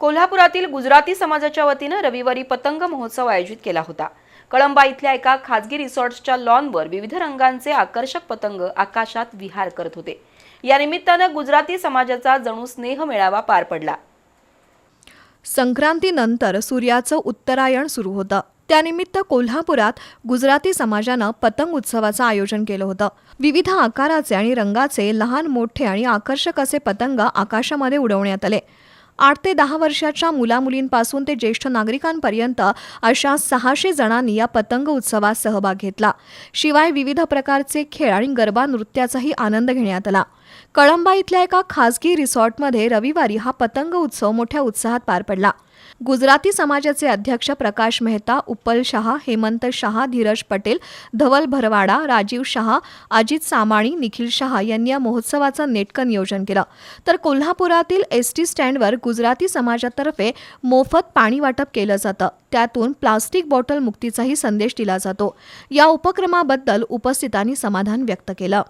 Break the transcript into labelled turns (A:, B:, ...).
A: कोल्हापुरातील गुजराती समाजाच्या वतीनं रविवारी पतंग महोत्सव आयोजित केला होता. कळंबा इथल्या एका खाजगी रिसॉर्ट्सच्या लॉनवर विविध रंगांचे आकर्षक पतंग आकाशात विहार करत होते. या निमित्तानं गुजराती समाजाचा जणू स्नेह मेळावा पार पडला.
B: संक्रांतीनंतर सूर्याचं उत्तरायण सुरू होतं. त्यानिमित्त कोल्हापुरात गुजराती समाजानं पतंग उत्सवाचं आयोजन केलं होतं. विविध आकाराचे आणि रंगाचे लहान मोठे आणि आकर्षक असे पतंग आकाशामध्ये उडवण्यात आले. आठ ते दहा वर्षाच्या मुलामुलींपासून ते ज्येष्ठ नागरिकांपर्यंत अशा सहाशे जणांनी या पतंग उत्सवात सहभाग घेतला. शिवाय विविध प्रकारचे खेळ आणि गरबा नृत्याचाही आनंद घेण्यात आला. कळंबा इथल्या एका खासगी रिसॉर्टमध्ये रविवारी हा पतंग उत्सव मोठ्या उत्साहात पार पडला. गुजराती समाजाचे अध्यक्ष प्रकाश मेहता उपल शहा हेमंत शहा धीरज पटेल धवल भरवाडा राजीव शहा अजित सामाणी निखिल शहा यांनी या महोत्सवाचं नेटकं नियोजन केलं. तर कोल्हापुरातील एस टी स्टँडवर गुजराती समाजातर्फे मोफत पाणी वाटप केलं जातं. त्यातून प्लास्टिक बॉटल मुक्तीचाही संदेश दिला जातो. या उपक्रमाबद्दल उपस्थितांनी समाधान व्यक्त केलं.